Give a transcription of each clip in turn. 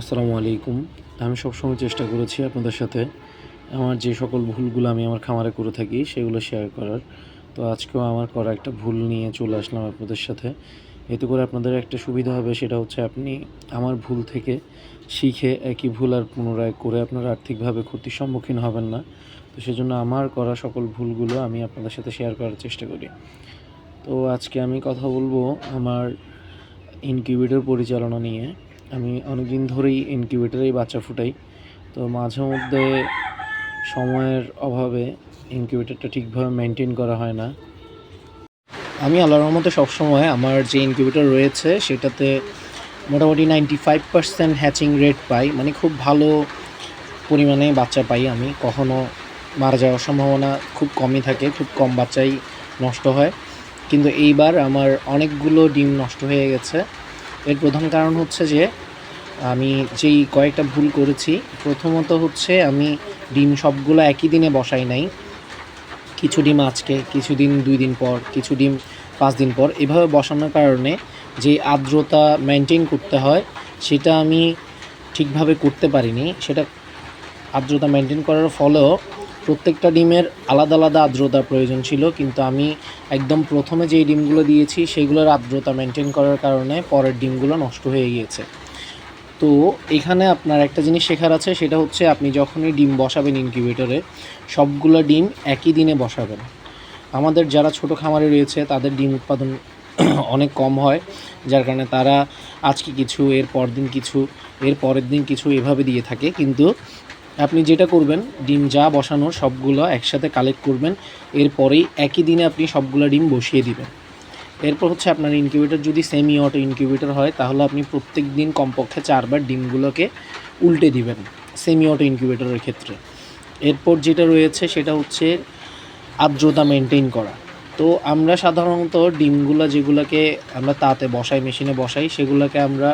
আসসালামু আলাইকুম। আমি সবসময় চেষ্টা করেছি আপনাদের সাথে আমার যে সকল ভুলগুলো আমি আমার খামারে করে থাকি সেগুলো শেয়ার করার। তো আজকেও আমার করা একটা ভুল নিয়ে চলে আসলাম আপনাদের সাথে। এতে করে আপনাদের একটা সুবিধা হবে, সেটা হচ্ছে আপনি আমার ভুল থেকে শিখে একই ভুল আর পুনরায় করে আপনারা আর্থিকভাবে ক্ষতির সম্মুখীন হবেন না। তো সেজন্য আমার করা সকল ভুলগুলো আমি আপনাদের সাথে শেয়ার করার চেষ্টা করি। তো আজকে আমি কথা বলব আমার ইনকিউবেটর পরিচালনা নিয়ে। আমি অনেকদিন ধরেই ইনকিউবেটরেই বাচ্চা ফুটাই। তো মাঝে মধ্যে সময়ের অভাবে ইনকিউবেটরটা ঠিকভাবে মেনটেন করা হয় না। আমি আল্লাহর রহমতে সবসময় আমার যে ইনকিউবেটর রয়েছে, সেটাতে মোটামুটি ninety five percent hatching rate পাই। মানে খুব ভালো পরিমাণে বাচ্চা পাই আমি। কখনো মারা যাওয়ার সম্ভাবনা খুব কমই থাকে, খুব কম বাচ্চাই নষ্ট হয়। কিন্তু এইবার আমার অনেকগুলো ডিম নষ্ট হয়ে গেছে। এর প্রধান কারণ হচ্ছে যে, আমি যেই কয়েকটা ভুল করেছি, প্রথমত হচ্ছে আমি ডিম সবগুলো একই দিনে বসাই নাই। কিছু ডিম আজকে, কিছু দিন দুই দিন পর, কিছু ডিম পাঁচ দিন পর। এভাবে বসানোর কারণে যে আর্দ্রতা মেনটেন করতে হয়, সেটা আমি ঠিকভাবে করতে পারিনি। সেটা আর্দ্রতা মেনটেন করার ফলেও প্রত্যেকটা ডিমের আলাদা আলাদা আর্দ্রতার প্রয়োজন ছিল, কিন্তু আমি একদম প্রথমে যেই ডিমগুলো দিয়েছি সেগুলোর আর্দ্রতা মেনটেন করার কারণে পরের ডিমগুলো নষ্ট হয়ে গিয়েছে। তো এখানে আপনার একটা জিনিস শেখার আছে, সেটা হচ্ছে আপনি যখনই ডিম বসাবেন ইনকিউবেটরে সবগুলো ডিম একই দিনে বসাবেন। আমাদের যারা ছোট খামারে রয়েছে, তাদের ডিম উৎপাদন অনেক কম হয়, যার কারণে তারা আজকে কিছু, এর পরদিন কিছু, এর পরের দিন কিছু এভাবে দিয়ে থাকে, কিন্তু আপনি যেটা করবেন, ডিম যা বসানোর সবগুলো একসাথে কালেক্ট করবেন, এরপরেই একই দিনে আপনি সবগুলো ডিম বসিয়ে দিবেন। এরপর হচ্ছে আপনার ইনকিউবেটর যদি সেমি অটো ইনকিউবেটর হয়, তাহলে আপনি প্রত্যেক দিন কমপক্ষে চারবার ডিমগুলোকে উল্টে দিবেন সেমি অটো ইনকিউবেটরের ক্ষেত্রে। এরপর যেটা রয়েছে, সেটা হচ্ছে আর্দ্রতা মেনটেন করা। তো আমরা সাধারণত ডিমগুলো যেগুলোকে আমরা তাতে বসাই মেশিনে বসাই, সেগুলোকে আমরা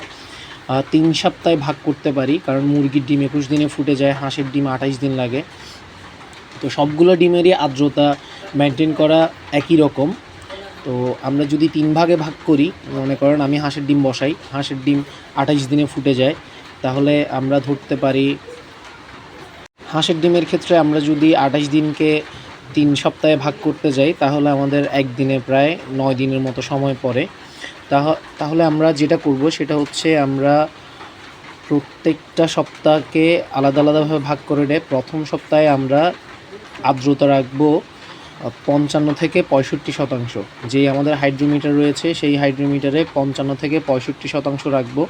তিন সপ্তাহে ভাগ করতে পারি, কারণ মুরগির ডিম একুশ দিনে ফুটে যায়, হাঁসের ডিম আঠাইশ দিন লাগে। তো সবগুলো ডিমেরই আর্দ্রতা মেনটেন করা একই রকম। তো আমরা যদি তিন ভাগে ভাগ করি, মনে করেন আমি হাঁসের ডিম বসাই, হাঁসের ডিম আঠাইশ দিনে ফুটে যায়, তাহলে আমরা ধরতে পারি, হাঁসের ডিমের ক্ষেত্রে আমরা যদি আঠাইশ দিনকে তিন সপ্তাহে ভাগ করতে যাই, তাহলে আমাদের একদিনে প্রায় নয় দিনের মতো সময় পড়ে। তাহলে আমরা যেটা করব সেটা হচ্ছে আমরা প্রত্যেকটা সপ্তাহকে আলাদা আলাদাভাবে ভাগ করে নেয় প্রথম সপ্তাহে আমরা আর্দ্রতা রাখব পঞ্চান্ন থেকে পঁয়ষট্টি শতাংশ। যেই আমাদের হাইড্রোমিটার রয়েছে, সেই হাইড্রোমিটারে পঞ্চান্ন থেকে পঁয়ষট্টি শতাংশ রাখব।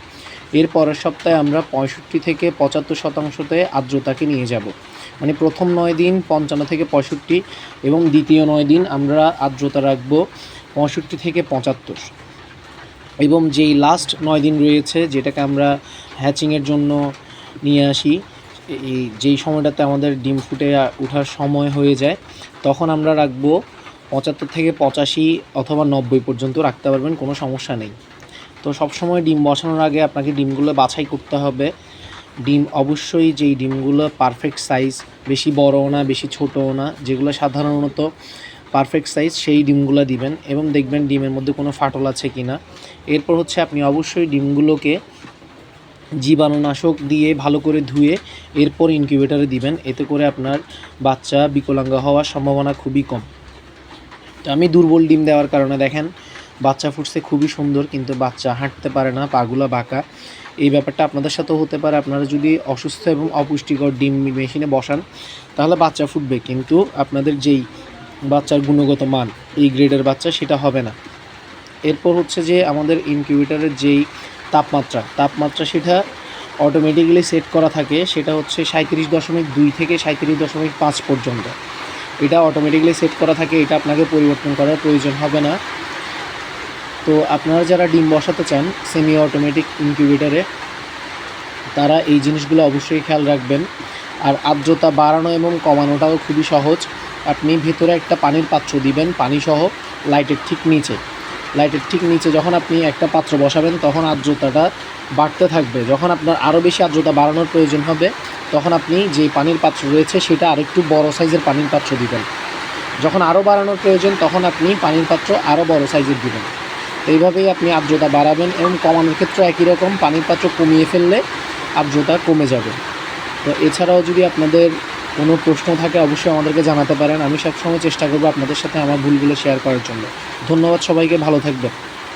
এর পরের সপ্তাহে আমরা পঁয়ষট্টি থেকে পঁচাত্তর শতাংশতে আর্দ্রতাকে নিয়ে যাব। মানে প্রথম নয় দিন পঞ্চান্ন থেকে পঁয়ষট্টি এবং দ্বিতীয় নয় দিন আমরা আর্দ্রতা রাখব পঁয়ষট্টি থেকে পঁচাত্তর। এবং যেই লাস্ট নয় দিন রয়েছে, যেটাকে আমরা হ্যাচিংয়ের জন্য নিয়ে আসি, এই যেই সময়টাতে আমাদের ডিম ফুটে ওঠার সময় হয়ে যায়, তখন আমরা রাখব পঁচাত্তর থেকে পঁচাশি অথবা নব্বই পর্যন্ত রাখতে পারবেন, কোনো সমস্যা নেই। তো সবসময় ডিম বসানোর আগে আপনাকে ডিমগুলো বাছাই করতে হবে। ডিম অবশ্যই যেই ডিমগুলো পারফেক্ট সাইজ বেশি বড়ও না, বেশি ছোটও না, যেগুলো সাধারণত পারফেক্ট সাইজ সেই ডিমগুলো দিবেন এবং দেখবেন ডিমের মধ্যে কোনো ফাটল আছে কি না এরপর হচ্ছে আপনি অবশ্যই ডিমগুলোকে জীবাণুনাশক দিয়ে ভালো করে ধুয়ে এরপর ইনকিউবেটরে দিবেন। এতে করে আপনার বাচ্চা বিকলাঙ্গ হওয়ার সম্ভাবনা খুবই কম। আমি দুর্বল ডিম দেওয়ার কারণে দেখেন, বাচ্চা ফুটছে খুবই সুন্দর, কিন্তু বাচ্চা হাঁটতে পারে না, পাগুলা বাঁকা। এই ব্যাপারটা আপনাদের সাথেও হতে পারে। আপনারা যদি অসুস্থ এবং অপুষ্টিকর ডিম মেশিনে বসান, তাহলে বাচ্চা ফুটবে। কিন্তু আপনাদের যেই বাচ্চার গুণগত মান, এই গ্রেডের বাচ্চা সেটা হবে না। এরপর হচ্ছে যে আমাদের ইনকিউবেটরের যেই তাপমাত্রা তাপমাত্রা সেটা অটোমেটিক্যালি সেট করা থাকে, সেটা হচ্ছে সাঁত্রিশ দশমিক দুই থেকে সাঁত্রিশ দশমিক পাঁচ পর্যন্ত। এটা অটোমেটিক্যালি সেট করা থাকে, এটা আপনাকে পরিবর্তন করার প্রয়োজন হবে না। তো আপনারা যারা ডিম বসাতে চান সেমি অটোমেটিক ইনকিউবেটরে তারা এই জিনিসগুলো অবশ্যই খেয়াল রাখবেন। আর আর্দ্রতা বাড়ানো এবং কমানোটাও খুবই সহজ। আপনি ভেতরে একটা পানির পাত্র দিবেন পানি সহ লাইটের ঠিক নিচে। লাইটের ঠিক নিচে যখন আপনি একটা পাত্র বসাবেন, তখন আর্দ্রতাটা বাড়তে থাকবে। যখন আপনার আরও বেশি আর্দ্রতা বাড়ানোর প্রয়োজন হবে, তখন আপনি যে পানির পাত্র রয়েছে, সেটা আরেকটু বড় সাইজের পানির পাত্র দিবেন। যখন আরও বাড়ানোর প্রয়োজন, তখন আপনি পানির পাত্র আরও বড় সাইজের দিবেন। এইভাবেই আপনি আর্দ্রতা বাড়াবেন এবং কমানোর ক্ষেত্রে একই রকম পানির পাত্র কমিয়ে ফেললে আর্দ্রতা কমে যাবে। তো এছাড়াও যদি আপনাদের কোনো প্রশ্ন থাকে অবশ্যই আমাদেরকে জানাতে পারেন। আমি সবসময় চেষ্টা করব আপনাদের সাথে আমার ভুলগুলো শেয়ার করার জন্য। ধন্যবাদ সবাইকে, ভালো থাকবেন।